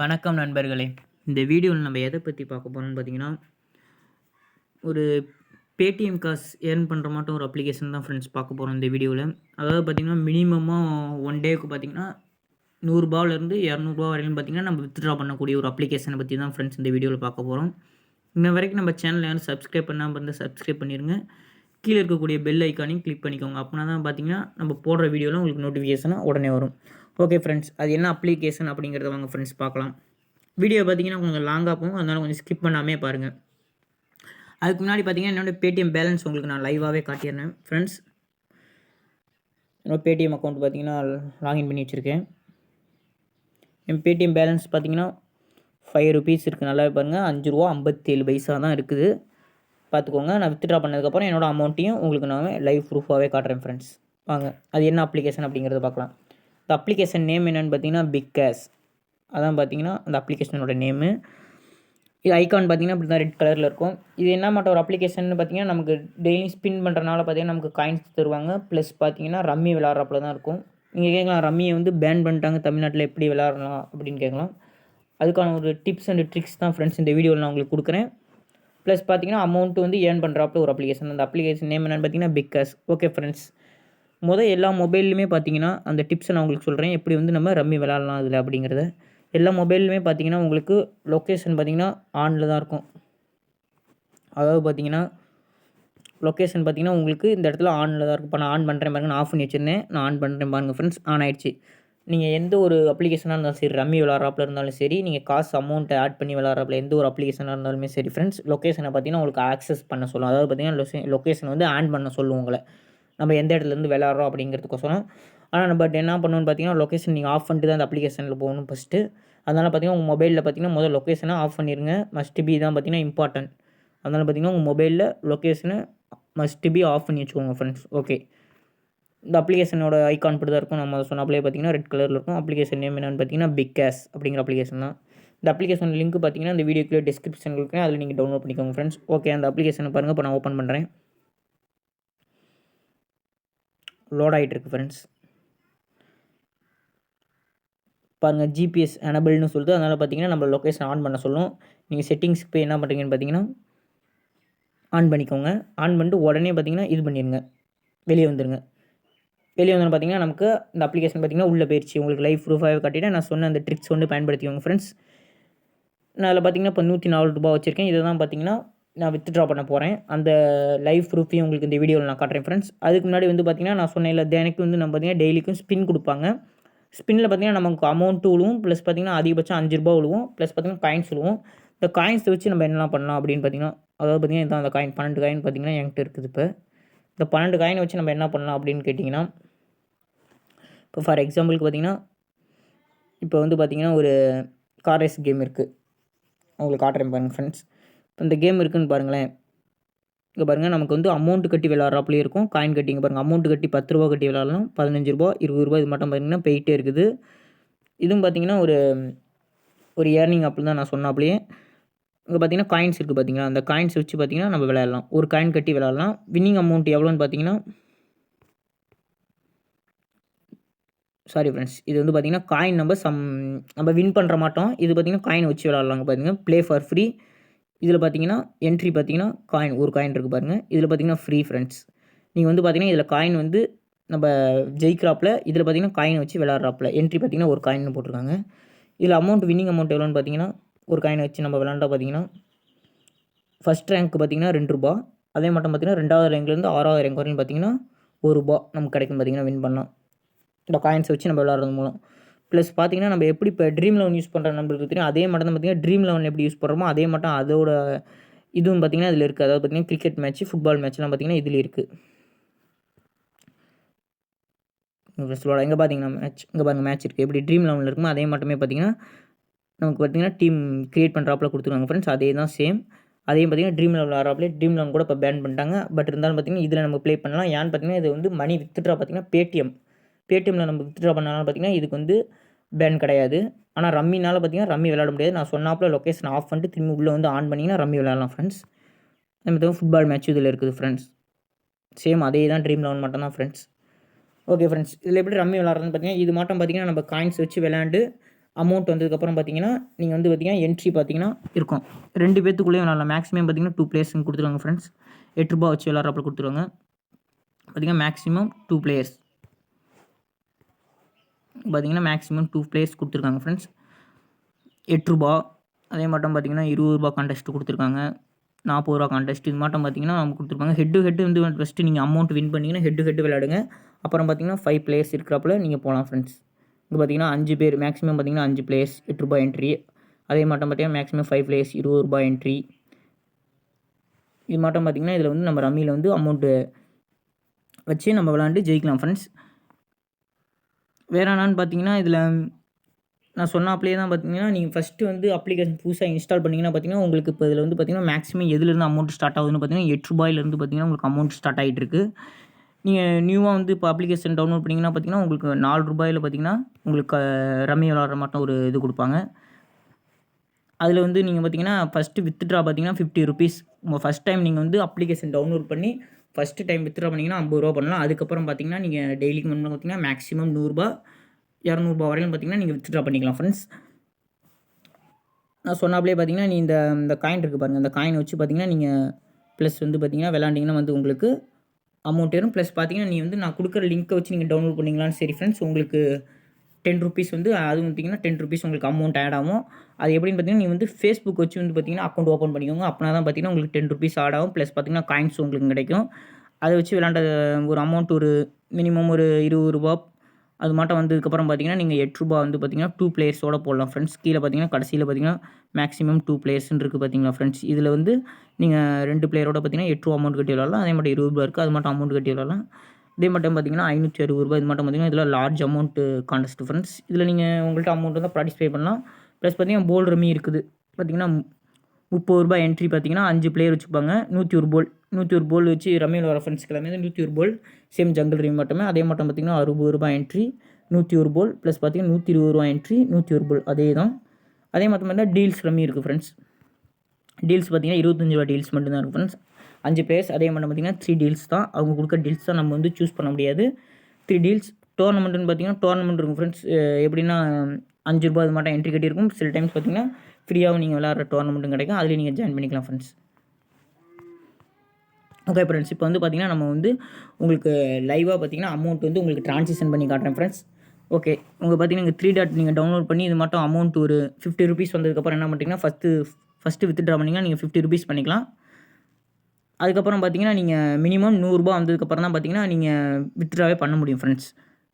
வணக்கம் நண்பர்களே. இந்த வீடியோவில் நம்ம எதை பற்றி பார்க்க போகிறோம்னு பார்த்தீங்கன்னா ஒரு பேடிஎம் காசு ஏர்ன் பண்ணுற மாட்டோம் ஒரு அப்ளிகேஷன் தான் ஃப்ரெண்ட்ஸ் பார்க்க போகிறோம் இந்த வீடியோவில். அதாவது பார்த்திங்கன்னா மினிமமாக ஒன் டேக்கு பார்த்திங்கன்னா நூறுரூபாவிலேருந்து இரநூறுபா வரையிலும் பார்த்திங்கன்னா நம்ம வித்ட்ரா பண்ணக்கூடிய ஒரு அப்ளிகேஷனை பற்றி தான் ஃப்ரெண்ட்ஸ் இந்த வீடியோவில் பார்க்க போகிறோம் இன்ன வரைக்கும் நம்ம சேனல் யாரும் சப்ஸ்கிரைப் பண்ணாமல் இருந்தால் சப்ஸ்கிரைப் பண்ணிடுங்க கீழே இருக்கக்கூடிய பெல் ஐக்கானையும் கிளிக் பண்ணிக்கோங்க. அப்படின்னா தான் பார்த்தீங்கன்னா நம்ம போடுற வீடியோவில் உங்களுக்கு நோட்டிஃபிகேஷனாக உடனே வரும். ஓகே ஃப்ரெண்ட்ஸ் அது என்ன அப்ளிகேஷன் அப்படிங்கிறத வாங்க ஃப்ரெண்ட்ஸ் பார்க்கலாம். வீடியோ பார்த்தீங்கன்னா கொஞ்சம் லாங்காக போகும் அதனால் கொஞ்சம் ஸ்கிப் பண்ணாமே பாருங்கள் அதுக்கு முன்னாடி பார்த்தீங்கன்னா என்னோட பேடிஎம் பேலன்ஸ் உங்களுக்கு நான் லைவாகவே காட்டிடுறேன். ஃப்ரெண்ட்ஸ் என்னோட பேடிஎம் அக்கௌண்ட் பார்த்தீங்கன்னா லாகின் பண்ணி வச்சுருக்கேன். என் பேடிஎம் பேலன்ஸ் பார்த்தீங்கன்னா ஃபைவ் ருபீஸ் இருக்குது நல்லாவே பாருங்கள் அஞ்சு ரூபா ஐம்பத்தேழு பைசா தான் இருக்குது. பார்த்துக்கோங்க நான் வித்ட்ரா பண்ணதுக்கப்புறம் என்னோடய அமௌண்ட்டையும் உங்களுக்கு நான் லைவ் ப்ரூஃபாகவே காட்டுறேன் ஃப்ரெண்ட்ஸ் வாங்க அது என்ன அப்ளிகேஷன் அப்படிங்கிறத பார்க்கலாம். இந்த அப்ளிகேஷன் நேம் என்னென்னு பார்த்தீங்கன்னா பிக் கேஸ் அதான் பார்த்தீங்கன்னா அந்த அப்ளிகேஷனோட நேமு இது ஐக்கான் பார்த்தீங்கன்னா இப்படி தான் ரெட் கலரில் இருக்கும். இது என்ன மாட்ட ஒரு அப்ளிகேஷன் பார்த்தீங்கன்னா நமக்கு டெய்லி ஸ்பின் பண்ணுறனால பார்த்தீங்கன்னா நமக்கு காயின்ஸ் தருவாங்க. ப்ளஸ் பார்த்தீங்கன்னா ரம்மி விளாட்றப்பல தான் இருக்கும். நீங்கள் கேட்கலாம் ரம்மியை வந்து பேன் பண்ணிட்டாங்க தமிழ்நாட்டில் எப்படி விளாட்றலாம் அப்படின்னு கேட்கலாம். அதுக்கான ஒரு டிப்ஸ் அண்ட் ட்ரிக்ஸ் தான் ஃப்ரெண்ட்ஸ் இந்த வீடியோவில் நான் உங்களுக்கு கொடுக்குறேன். ப்ளஸ் பார்த்தீங்கன்னா அமௌண்ட்டு வந்து ஏர்ன் பண்ணுறாப்புல ஒரு அப்ளிகேஷன் அந்த அப்ளிகேஷன் நேம் என்னென்னு பார்த்தீங்கன்னா பிக்கஸ் ஓகே ஃப்ரெண்ட்ஸ் மொதல் எல்லா மொபைல்லையுமே பார்த்தீங்கன்னா அந்த டிப்ஸை நான் உங்களுக்கு சொல்கிறேன் எப்படி வந்து நம்ம ரம்மி விளாட்லாம் அதில் அப்படிங்கிறத. எல்லா மொபைல்லுமே பார்த்தீங்கன்னா உங்களுக்கு லொக்கேஷன் பார்த்தீங்கன்னா ஆனில் தான் இருக்கும். அதாவது பார்த்தீங்கன்னா லொக்கேஷன் பார்த்தீங்கன்னா உங்களுக்கு இந்த இடத்துல ஆனில் தான் இருக்கும். இப்போ நான் ஆன் பண்ணுறேன் பாருங்க நான் ஆஃப் பண்ணி வச்சுருந்தேன். நான் ஆன் பண்ணுறேன் பாருங்கள் ஃப்ரெண்ட்ஸ் ஆன் ஆயிடுச்சு. நீங்கள் எந்த ஒரு அப்ளிகேஷனாக இருந்தாலும் சரி ரம்மி விளாட்றாப்பில் இருந்தாலும் சரி நீங்கள் காசு அமௌண்ட்டை ஆட் பண்ணி விளாட்றாப்புல எந்த ஒரு அப்ளிகேஷனாக இருந்தாலுமே சரி ஃப்ரெண்ட்ஸ் லொக்கேஷனை பார்த்தீங்கன்னா உங்களுக்கு ஆக்சஸ் பண்ண சொல்லும். அதாவது பார்த்தீங்கன்னா லொக்கேஷன் வந்து ஆன் பண்ண சொல்லுவோம் உங்களை. நம்ம எந்த இடத்துலேருந்து விளாட்றோம் அப்படிங்கிறதுக்கோசரம். ஆனால் பட் என்ன பண்ணணும்னு பார்த்தீங்கன்னா லொக்கேஷன் நீங்கள் ஆஃப் பண்ணிட்டு தான் அந்த அப்ளிகேஷனில் போகணும் ஃபஸ்ட்டு அதனால் பார்த்தீங்கன்னா உங்கள் மொபைலில் பார்த்தீங்கன்னா முதல் லொக்கேஷனை ஆஃப் பண்ணிடுங்க மஸ்ட் பி தான் பார்த்தீங்கன்னா இம்பார்ட்டன்ட் அதனால் பார்த்தீங்கன்னா உங்கள் மொபைலில் லொக்கேஷனை மஸ்ட் பி ஆஃப் பண்ணி வச்சுக்கோங்க ஃப்ரெண்ட்ஸ் ஓகே இந்த அப்ளிகேஷனோட ஐக்கான் இப்படி தான் இருக்கும். நம்ம சொன்னாப்லேயே பார்த்தீங்கன்னா ரெட் கலரில் இருக்கும். அப்ளிகேஷன் நேம் என்னென்னு பார்த்தீங்கன்னா பிக் கேஸ் அப்படிங்கிற அப்ளிகேஷன் தான். இந்த அப்ளிகேஷன் லிங்க் பார்த்தீங்கன்னா இந்த வீடியோக்குள்ளே டிஸ்கிரிப்ஷன் கொடுக்குறேன் அதில் நீங்கள் டவுன்லோட் பண்ணிக்கோங்க ஃப்ரெண்ட்ஸ் ஓகே அந்த அப்ளிகேஷனை பாருங்கள் இப்போ நான் ஓப்பன் பண்ணுறேன் லோட் ஆகிட்டுருக்கு ஃப்ரெண்ட்ஸ் பாருங்கள் ஜிபிஎஸ் எனபிள்னு சொல்லிட்டு அதனால் பார்த்தீங்கன்னா நம்ம லொக்கேஷன் ஆன் பண்ண சொல்லும். நீங்கள் செட்டிங்ஸ்க்கு போய் என்ன பண்ணுறீங்கன்னு பார்த்தீங்கன்னா ஆன் பண்ணிக்கோங்க. ஆன் பண்ணிட்டு உடனே பார்த்தீங்கன்னா இது பண்ணிடுங்க வெளியே வந்துடுங்க வெளியே வந்து பார்த்தீங்கன்னா நமக்கு இந்த அப்ளிகேஷன் பார்த்தீங்கன்னா உள்ளே போயிடுச்சு உங்களுக்கு லைஃப் ப்ரூஃபாக காட்டிட்டு நான் சொன்ன அந்த ட்ரிக்ஸ் வந்து பயன்படுத்திக்கோங்க ஃப்ரெண்ட்ஸ் நான் அதில் பார்த்தீங்கன்னா இப்போ நூற்றி நாலு ரூபா வச்சுருக்கேன். இதை தான் பார்த்தீங்கன்னா நான் வித்ட்ரா பண்ண போகிறேன் அந்த லைவ் ப்ரூஃபையும் உங்களுக்கு இந்த வீடியோவில் நான் காட்டுறேன் ஃப்ரெண்ட்ஸ் அதுக்கு முன்னாடி வந்து பார்த்திங்கன்னா நான் சொன்னேன் இல்லை தினைக்கு வந்து நம்ம பார்த்திங்கன்னா டெய்லிக்கும் ஸ்பின் கொடுப்பாங்க. ஸ்பின்னில் பார்த்திங்கன்னா நமக்கு அமௌண்ட்டு விழுவும் ப்ளஸ் பார்த்திங்கன்னா அதிகபட்சம் அஞ்சு ரூபா விழுவும் ப்ளஸ் பார்த்திங்கன்னா காயின்ஸ் விழுவும் இந்த காயின்ஸை வச்சு நம்ம என்னெல்லாம் பண்ணலாம் அப்படின்னு பார்த்திங்கன்னா அதாவது பார்த்திங்கன்னா இதான் அந்த காயின் பன்னெண்டு காயின் பார்த்திங்கன்னா என்கிட்ட இருக்குது இப்போ. இந்த பன்னெண்டு காயினை வச்சு நம்ம என்ன பண்ணலாம் அப்படின்னு கேட்டிங்கன்னா இப்போ ஃபார் எக்ஸாம்பிளுக்கு பார்த்திங்கன்னா இப்போ வந்து பார்த்திங்கன்னா ஒரு கார் ரேஸ் கேம் இருக்குது உங்களுக்கு காட்டுறேன் பாருங்கள் ஃப்ரெண்ட்ஸ் இப்போ இந்த கேம் இருக்குதுன்னு பாருங்களேன். இங்கே பாருங்கள் நமக்கு வந்து அமௌண்ட்டு கட்டி விளாட்றாப்புலேயே இருக்கும். காயின் கட்டிங்க பாருங்கள் அமௌண்ட்டு கட்டி பத்து ரூபா கட்டி விளாட்லாம் பதினஞ்சு ரூபா இருபது ரூபா இது மட்டும் பார்த்திங்கன்னா போயிட்டே இருக்குது. இதுவும் பார்த்திங்கன்னா ஒரு ஒரு ஏர்னிங் அப்படி தான் நான் சொன்னாப்லேயே இங்கே பார்த்தீங்கன்னா காயின்ஸ் இருக்குது பார்த்தீங்கன்னா அந்த காயின்ஸ் வச்சு பார்த்தீங்கன்னா நம்ம விளையாடலாம். ஒரு காயின் கட்டி விளாட்லாம் வின்னிங் அமௌண்ட் எவ்வளோன்னு பார்த்தீங்கன்னா சாரி ஃப்ரெண்ட்ஸ் இது வந்து பார்த்திங்கன்னா காயின் நம்ம சம் நம்ம வின் பண்ணுற மாட்டோம். இது பார்த்திங்கன்னா காயின் வச்சு விளாட்லாங்க பார்த்தீங்கன்னா ப்ளே ஃபார் ஃப்ரீ இதில் பார்த்தீங்கன்னா என்ட்ரி பார்த்தீங்கன்னா காயின் ஒரு காயின் இருக்குது பாருங்கள் இதில் பார்த்தீங்கன்னா ஃப்ரீ ஃப்ரெண்ட்ஸ் நீங்கள் வந்து பார்த்தீங்கன்னா இதில் காயின் வந்து நம்ம ஜெயிக்கிறாப்பில் இதில் பார்த்தீங்கன்னா காயின் வச்சு விளாட்றாப்பில் என்ட்ரி பார்த்தீங்கன்னா ஒரு காயின் போட்டிருக்காங்க. இதில் அமௌண்ட் வின்னிங் அமௌண்ட் எவ்வளோன்னு பார்த்தீங்கன்னா ஒரு காயின் வச்சு நம்ம விளாண்டா பார்த்தீங்கன்னா ஃபஸ்ட் ரேங்க் பார்த்தீங்கன்னா ரெண்டு ரூபா. அதே மட்டும் பார்த்தீங்கன்னா ரெண்டாவது ரேங்க்லேருந்து ஆறாவது ரேங்க் வரையும் பார்த்தீங்கன்னா ஒரு ரூபா நமக்கு கிடைக்கும் பார்த்தீங்கன்னா வின் பண்ணலாம். இந்த காயின்ஸை வச்சு நம்ம விளாட்றது மூலம். ப்ளஸ் பார்த்தீங்கன்னா நம்ம எப்படி இப்போ ட்ரீம் லெவன் யூஸ் பண்ணுற நம்மளுக்கு தெரியும். அதே மட்டும் தான் பார்த்தீங்கன்னா ட்ரீம் லெவன் எப்படி யூஸ் பண்ணுறோமோ அதே மட்டும் அதோட இதுவும் பார்த்திங்கன்னா இதில் இருக்குது அதாவது பார்த்திங்கன்னா கிரிக்கெட் மேட்ச் ஃபுட்பால் மேட்ச்லாம் பார்த்திங்கன்னா இதில் இருக்குது ஃபெஸ்டிவலோட எங்கே பார்த்தீங்கன்னா மேட்ச் இங்கே பாருங்கள் மேட்ச் இருக்குது எப்படி ட்ரீம் லெவனில் இருக்குமோ அதே மட்டுமே பார்த்தீங்கன்னா நமக்கு பார்த்திங்கன்னா டீம் க்ரியேட் பண்ணுறாப்பில் கொடுத்துருவாங்க ஃப்ரெண்ட்ஸ் அதே தான் சேம் அதே பார்த்திங்கன்னா ட்ரீம் லெவலில் ஆறாப்லேயே ட்ரீம் லெவன் கூட இப்போ பேன் பண்ணிட்டாங்க. பட் இருந்தாலும் பார்த்திங்கன்னா இதில் நம்ம ப்ளே பண்ணலாம். ஏன்னு பார்த்திங்கன்னா இது வந்து மணி வித்துட்ரா பார்த்திங்கன்னா பேடிஎம் பேடிஎம்மில் நம்ம வித்ட்ரா பண்ணனால பார்த்திங்கன்னா இதுக்கு வந்து பேன் கிடையாது. ஆனால் ரம்மினால் பார்த்தீங்கன்னா ரம்மி விளாட முடியாது. நான் சொன்னாப்பில் லொக்கேஷன் ஆஃப் பண்ணிட்டு திரும்பி உள்ளே வந்து ஆன் பண்ணிங்கன்னா ரம்மி விளாட்லாம் ஃப்ரெண்ட்ஸ் அதே ஃபுட்பால் மேட்ச் இதில் இருக்குது ஃப்ரெண்ட்ஸ் சேம் அதே தான் ட்ரீம் லெவன் மட்டும் தான் ஃப்ரெண்ட்ஸ் ஓகே ஃப்ரெண்ட்ஸ் இதில் எப்படி ரம்மி விளாட்றதுன்னு பார்த்தீங்கன்னா இது மட்டும் பார்த்தீங்கன்னா நம்ம காயின்ஸ் வச்சு விளாண்டு அமௌண்ட் வந்ததுக்கப்புறம் பார்த்தீங்கன்னா நீங்கள் வந்து பார்த்தீங்கன்னா என்ட்ரி பார்த்தீங்கன்னா இருக்கும். ரெண்டு பேத்துக்குள்ளேயும் விளாட்லாம் மேக்ஸிமம் பார்த்தீங்கன்னா டூ பிளேயர்ஸ்னு கொடுத்துருவாங்க ஃப்ரெண்ட்ஸ் எட்டு ரூபா வச்சு விளாட்றப்ப கொடுத்துருவாங்க. பார்த்தீங்கன்னா மேக்ஸிமம் டூ பிளேயர்ஸ் பார்த்தீங்கன்னா மேக்ஸிமம் டூ பிளேயர்ஸ் கொடுத்துருக்காங்க ஃப்ரெண்ட்ஸ் எட்டு அதே மட்டும் பார்த்தீங்கன்னா இருபது ரூபா கான்டெஸ்ட் கொடுத்துருக்காங்க. நாற்பது ரூபா கான்டெஸ்ட் இது மட்டும் பார்த்தீங்கன்னா நம்ம கொடுத்துருப்பாங்க. ஹெட்டு ஹெட்டு வந்து ஃபஸ்ட்டு நீங்கள் அமௌண்ட் வின் பண்ணிங்கன்னா ஹெட்டு ஹெட் விளையாடுங்க. அப்புறம் பார்த்தீங்கன்னா ஃபைவ் பிளேயர்ஸ் இருக்கிறப்பல நீங்கள் போகலாம் ஃப்ரெண்ட்ஸ் இங்கே பார்த்தீங்கன்னா அஞ்சு பேர் மேக்ஸிமம் பார்த்தீங்கன்னா அஞ்சு பிளேயர்ஸ் எட்டு ரூபாய் என்ட்ரி அதே மட்டும் பார்த்தீங்கன்னா மேக்ஸிமம் ஃபைவ் பிளேயர்ஸ் இருபது ரூபாய் என்ட்ரி இது மட்டும் பார்த்தீங்கன்னா இதில் வந்து நம்ம ரம்மியில் வந்து அமௌண்ட்டு வச்சு நம்ம விளாண்டு ஜெயிக்கலாம் ஃப்ரெண்ட்ஸ் வேறு என்னன்னு பார்த்தீங்கன்னா இதில் நான் சொன்னாப்லேயே தான் பார்த்தீங்கன்னா நீங்கள் ஃபஸ்ட்டு வந்து அப்ளிகேஷன் புதுசாக இன்ஸ்டால் பண்ணிங்கன்னா பார்த்தீங்கன்னா உங்களுக்கு இப்போ இதில் வந்து பார்த்தீங்கன்னா மேக்ஸிமம் எதுலேருந்து அமௌண்ட் ஸ்டார்ட் ஆகுதுன்னு பார்த்தீங்கன்னா எட்டு ரூபாயிலேருந்து பார்த்தீங்கன்னா உங்களுக்கு அமௌண்ட் ஸ்டார்ட் ஆகிட்டுருக்கு நீங்கள் நியூவாக வந்து இப்போ அப்ளிகேஷன் டவுன்லோட் பண்ணிங்கன்னா பார்த்தீங்கன்னா உங்களுக்கு நாலு ரூபாயில் பார்த்தீங்கன்னா உங்களுக்கு ரம்மி விளாட்ற மட்டும் ஒரு இது கொடுப்பாங்க. அதில் வந்து நீங்கள் பார்த்தீங்கன்னா ஃபஸ்ட்டு வித்ட்ரா பார்த்தீங்கன்னா ஃபிஃப்டி ருபீஸ் உங்கள் ஃபஸ்ட் டைம் நீங்கள் வந்து அப்ளிகேஷன் டவுன்லோட் பண்ணி ஃபஸ்ட்டு டைம் வித்ட்ரா பண்ணிங்கன்னா ஐம்பது ரூபா பண்ணலாம். அதுக்கப்புறம் பார்த்தீங்கன்னா நீங்கள் டெய்லிக்கு முன்னாடி பார்த்தீங்கன்னா மேக்ஸிமம் நூறுரூபா இரநூறுபா வரையிலும் பார்த்தீங்கன்னா நீங்கள் வித்ட்ரா பண்ணிக்கலாம் ஃப்ரெண்ட்ஸ் நான் சொன்னாப்லேயே பார்த்தீங்கன்னா நீ இந்த இந்த காயின் இருக்குது பாருங்கள் அந்த காயின் வச்சு பார்த்தீங்கன்னா நீங்கள் ப்ளஸ் வந்து பார்த்தீங்கன்னா விளாண்டிங்கன்னா வந்து உங்களுக்கு அமௌண்ட் வரும் ப்ளஸ் பார்த்தீங்கன்னா நீ வந்து நான் கொடுக்குற லிங்க்கை வச்சு நீங்கள் டவுன்லோட் பண்ணிங்களான்னு சரி ஃப்ரெண்ட்ஸ் உங்களுக்கு டென் ருபீஸ் வந்து அது பார்த்தீங்கன்னா டென் ருபீஸ் உங்களுக்கு அமௌண்ட் ஆட் ஆகும். அது எப்படின்னு பார்த்தீங்கன்னா நீ வந்து ஃபேஸ்புக் வச்சு வந்து பார்த்தீங்கன்னா அக்கௌண்ட் ஓப்பன் பண்ணிக்கோங்க. அப்படின்னா தான் பார்த்தீங்கன்னா உங்களுக்கு டென் ருபீஸ் ஆட் ஆகும். ப்ளஸ் பார்த்தீங்கன்னா காயின்ஸ் உங்களுக்கு கிடைக்கும். அதை வச்சு விளாண்ட ஒரு அமௌண்ட் ஒரு மினிமம் ஒரு இருபது ரூபா. அது மட்டும் வந்ததுக்கப்புறம் பார்த்தீங்கன்னா நீங்கள் எட்டு ரூபா வந்து பார்த்தீங்கன்னா டூ பிளேயர்ஸோட போடலாம் ஃப்ரெண்ட்ஸ் கீழே பார்த்தீங்கன்னா கடைசியில் பார்த்தீங்கன்னா மேக்ஸிமம் டூ பிளேயர்ஸ்னு இருக்குது பார்த்தீங்களா ஃப்ரெண்ட்ஸ் இதில் வந்து நீங்கள் ரெண்டு பிளேயரோட பார்த்தீங்கன்னா எட்டு ரூபா அமௌண்ட் கட்டி விளாடலாம் அதே மாதிரி இருபது ரூபா இருக்குது அது மட்டும் அமௌண்ட் கட்டி விளாடலாம் இதே மட்டும் பார்த்தீங்கன்னா ஐநூற்றி அறுபது ரூபாய் இது மட்டும் பார்த்தீங்கன்னா இதில் லார்ஜ் அமௌண்ட்டு கான்டெஸ்ட் ஃப்ரெண்ட்ஸ் இதில் நீங்கள் உங்கள்கிட்ட அமௌண்ட் வந்து பார்ட்டிசிபேட் பண்ணலாம். ப்ளஸ் பார்த்தீங்கன்னா போல் ரம்மி இருக்குது. பார்த்தீங்கன்னா முப்பது ரூபாய் என்ட்ரி பார்த்தீங்கன்னா அஞ்சு பிளேயர் வச்சுப்பாங்க. நூற்றி ஒரு போல் நூற்றி ஒரு போல் வச்சு ரம்மியில் வர ஃப்ரெண்ட்ஸ் எல்லாமே நூற்றி ஒரு போல் சேம் ஜங்கிள் ரீம் மட்டுமே. அதே மட்டும் பார்த்தீங்கன்னா அறுபது ரூபாய் என்ட்ரி நூற்றி ஒரு போல் ப்ளஸ் பார்த்தீங்கன்னா நூற்றி இருபது ரூபா என்ட்ரி நூற்றி ஒரு போல் அதே தான் அதே மட்டும் பார்த்தீங்கன்னா டீல்ஸ் ரம்மி இருக்குது ஃப்ரெண்ட்ஸ் டீல்ஸ் பார்த்தீங்கன்னா இருபத்தஞ்சி ரூபா டீல்ஸ் மட்டும்தான் இருக்குது ஃப்ரெண்ட்ஸ் அஞ்சு பிளேயர்ஸ் அதே மாதிரி பார்த்தீங்கன்னா த்ரீ டீல்ஸ் தான். அவங்க கொடுக்க டீல்ஸ் தான் நம்ம வந்து சூஸ் பண்ண முடியாது. த்ரீ டீல்ஸ் டோர்னமெண்ட்டுன்னு பார்த்தீங்கன்னா டோர்னமெண்ட் இருக்கும் ஃப்ரெண்ட்ஸ் எப்படின்னா அஞ்சு ரூபா அது மட்டும் என்ட்ரி கட்டியிருக்கும். சில டைம்ஸ் பார்த்தீங்கன்னா ஃப்ரீயாகவும் நீங்கள் விளாட்ற டோர்னமெண்ட்டும் கிடைக்கும். அதில் நீங்கள் ஜாயின் பண்ணிக்கலாம் ஃப்ரெண்ட்ஸ் ஓகே ஃப்ரெண்ட்ஸ் இப்போ வந்து பார்த்தீங்கன்னா நம்ம வந்து உங்களுக்கு லைவாக பார்த்தீங்கன்னா அமௌண்ட் வந்து உங்களுக்கு ட்ரான்சேக்ஷன் பண்ணி காட்டுறேன் ஃப்ரெண்ட்ஸ் ஓகே உங்கள் பார்த்தீங்கன்னா த்ரீ டாட் நீங்கள் டவுன்லோட் பண்ணி இது மட்டும் அமௌண்ட் ஒரு ஃபிஃப்டி ருபீஸ் வந்ததுக்கப்புறம் என்ன பண்ணிட்டீங்கன்னா ஃபஸ்ட்டு ஃபஸ்ட்டு வித்ட்ரா பண்ணிங்கன்னா நீங்கள் ஃபிஃப்டி ருபீஸ் பண்ணிக்கலாம். அதுக்கப்புறம் பார்த்தீங்கன்னா நீங்கள் மினிமம் நூறுரூபா வந்ததுக்கப்புறம் தான் பார்த்தீங்கன்னா நீங்கள் வித்ட்ராவே பண்ண முடியும் ஃப்ரெண்ட்ஸ்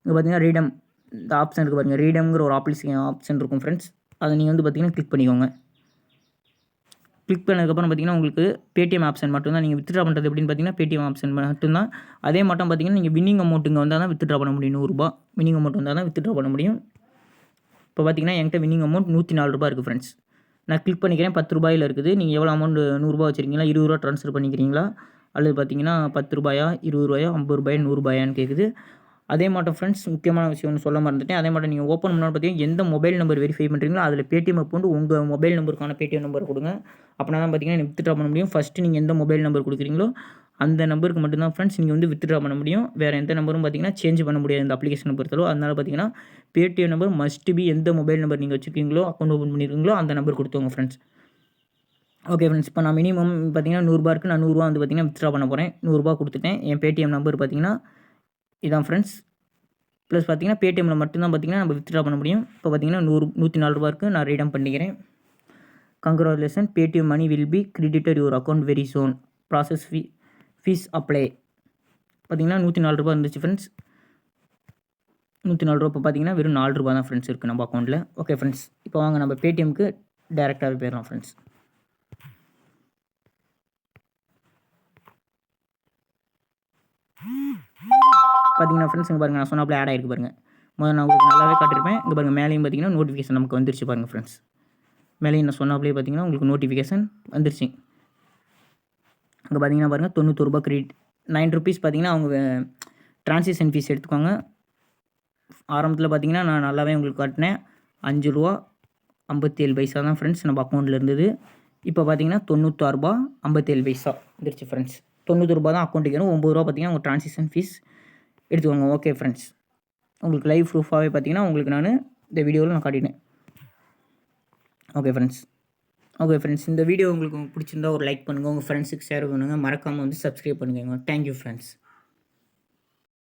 இங்கே பார்த்தீங்கன்னா ரீடம் இந்த ஆப்ஷன் இருக்குது பாருங்கள் ரீடம்ங்கிற ஒரு ஆப்ளிகேஷன் ஆப்ஷன் இருக்கும் ஃப்ரெண்ட்ஸ் அதை நீங்கள் வந்து பார்த்தீங்கன்னா கிளிக் பண்ணிக்கோங்க. கிளிக் பண்ணதுக்கப்புறம் பார்த்தீங்கன்னா உங்களுக்கு பேடிஎம் ஆப்ஷன் மட்டும்தான் நீங்கள் வித்ட்ரா பண்ணுறது எப்படின்னு பார்த்தீங்கன்னா பேடிஎம் ஆப்ஷன் மட்டும்தான். அதே மட்டும் பார்த்தீங்கன்னா நீங்கள் வின்னிங் அமௌண்ட்டு இங்கே வந்தால் தான் வித்ட்ரா பண்ண முடியும் நூறுரூபா வின்னிங் அமௌண்ட் வந்தால் தான் வித்ட்ரா பண்ண முடியும். இப்போ பார்த்தீங்கன்னா என்கிட்ட வின்னிங் அமௌண்ட் நூற்றி நாலு ரூபா இருக்குது ஃப்ரெண்ட்ஸ் நான் கிளிக் பண்ணிக்கிறேன் பத்து ரூபாயில் இருக்குது. நீங்கள் எவ்வளோ அமௌண்ட் நூறுரூபா வச்சுருக்கீங்களா? இருபது ரூபா ட்ரான்ஸ்ஃபர் பண்ணிக்கிறீங்களா? அல்லது பார்த்தீங்கன்னா பத்து ரூபாயா இருபது ரூபாயா ஐம்பது ரூபாயா நூறுரூபாயான்னு கேட்குது அதே மாட்டோம் ஃப்ரெண்ட்ஸ் முக்கியமான விஷயம் ஒன்று சொல்ல மறந்துட்டேன். அதே மாட்டம் நீங்கள் ஓப்பன் பண்ணாலும் பார்த்தீங்கன்னா எந்த மொபைல் நம்பர் வெரிஃபை பண்ணுறீங்களோ அதில் பேடிஎம் அக்கௌண்ட் உங்கள் மொபைல் நம்பருக்கான பேடிஎம் நம்பர் கொடுங்க. அப்படின்னா தான் பார்த்தீங்கன்னா வித்ட்ரா பண்ண முடியும். ஃபஸ்ட்டு நீங்கள் எந்த மொபைல் நம்பர் கொடுக்குறீங்களோ அந்த நம்பருக்கு மட்டும்தான் ஃப்ரெண்ட்ஸ் நீங்கள் வந்து வித்ட்ரா பண்ண முடியும். வேறு எந்த நம்பரும் பார்த்தீங்கன்னா சேஞ்ச் பண்ண முடியாது இந்த அப்ளிகேஷனை பொறுத்தளவு. அதனால் பார்த்தீங்கன்னா பேடிஎம் நம்பர் மஸ்ட் பி எந்த மொபைல் நம்பர் நீங்கள் வச்சுருக்கீங்களோ அக்கௌண்ட் ஓப்பன் பண்ணியிருக்கீங்களோ அந்த நம்பர் கொடுத்துவோங்க ஃப்ரெண்ட்ஸ் ஓகே ஃப்ரெண்ட்ஸ் இப்போ நான் மினிமம் பார்த்தீங்கன்னா நூறுரூபா இருக்குது நான் நூறுரூவா வந்து பார்த்தீங்கன்னா வித்ட்ரா பண்ண போகிறேன் நூறுரூபா கொடுத்துட்டேன். என் பேடிஎம் நம்பர் பார்த்தீங்கன்னா இதான் ஃப்ரெண்ட்ஸ் ப்ளஸ் பார்த்தீங்கன்னா பேடிஎம்மில் மட்டும்தான் பார்த்தீங்கன்னா நம்ம வித்ட்ரா பண்ண முடியும். இப்போ பார்த்தீங்கன்னா நூறு நூற்றி நாலு ரூபா இருக்குது நான் ரீடம் பண்ணிக்கிறேன். Congratulation Paytm money will be credited your account very soon process fee fees apply பார்த்தீங்கன்னா நூற்றி நாலு ரூபா இருந்துச்சு ஃப்ரெண்ட்ஸ் நூற்றி நாலு ரூபா இப்போ பார்த்தீங்கன்னா வெறும் நாலு ரூபா தான் ஃப்ரெண்ட்ஸ் இருக்குது நம்ம அக்கௌண்ட்டில் ஓகே ஃப்ரெண்ட்ஸ் இப்போ வாங்க நம்ம பேடிஎம்க்கு டேரெக்டாகவே போயிடலாம் ஃப்ரெண்ட்ஸ் பார்த்தீங்கன்னா ஃப்ரெண்ட்ஸ் இங்கே பாருங்கள் நான் சொன்னாப்பில் ஆட் ஆகிருக்கு பாருங்கள் முதல்ல நான் உங்களுக்கு நல்லாவே காட்டியிருப்பேன். இங்கே பாருங்கள் மேலேயும் பார்த்தீங்கன்னா நோட்டிஃபிகேஷன் நமக்கு வந்துருச்சு பாருங்கள் ஃப்ரெண்ட்ஸ் மேலேயும் நான் சொன்னாப்லேயே பார்த்தீங்கன்னா உங்களுக்கு நோட்டிஃபிகேஷன் வந்துருச்சு. அங்கே பார்த்தீங்கன்னா பாருங்கள் தொண்ணூற்றி ரூபா கிரெடிட் நைன் ருபீஸ் பார்த்தீங்கன்னா அவங்க டிரான்சேக்ஷன் ஃபீஸ் எடுத்துக்கோங்க ஆரம்பத்தில் பார்த்தீங்கன்னா நான் நல்லாவே உங்களுக்கு காட்டினேன். அஞ்சு ரூபா ஐம்பத்தேழு பைசா தான் ஃப்ரெண்ட்ஸ் நம்ம அக்கௌண்ட்டில் இருந்தது. இப்போ பார்த்தீங்கன்னா தொண்ணூத்தாறுரூபா ஐம்பத்தேழு பைசா வந்துருச்சு ஃப்ரெண்ட்ஸ் தொண்ணூறு ரூபா தான் அக்கௌண்ட்டுக்கு வரும் ஒம்பது ரூபா பார்த்தீங்கன்னா உங்கள் டிரான்சேக்ஷன் ஃபீஸ் எடுத்துக்கோங்க ஓகே ஃப்ரெண்ட்ஸ் உங்களுக்கு லைவ் ப்ரூஃபாகவே பார்த்தீங்கன்னா உங்களுக்கு நான் இந்த வீடியோவில் நான் காட்டினேன். ஓகே ஃப்ரெண்ட்ஸ் ஓகே ஃப்ரெண்ட்ஸ் இந்த வீடியோ உங்களுக்கு பிடிச்சிருந்தா ஒரு லைக் பண்ணுங்கள் உங்கள் ஃப்ரெண்ட்ஸுக்கு ஷேர் பண்ணுங்கள் மறக்காமல் வந்து சப்ஸ்கிரைப் பண்ணுங்கள் தேங்க்யூ ஃப்ரெண்ட்ஸ்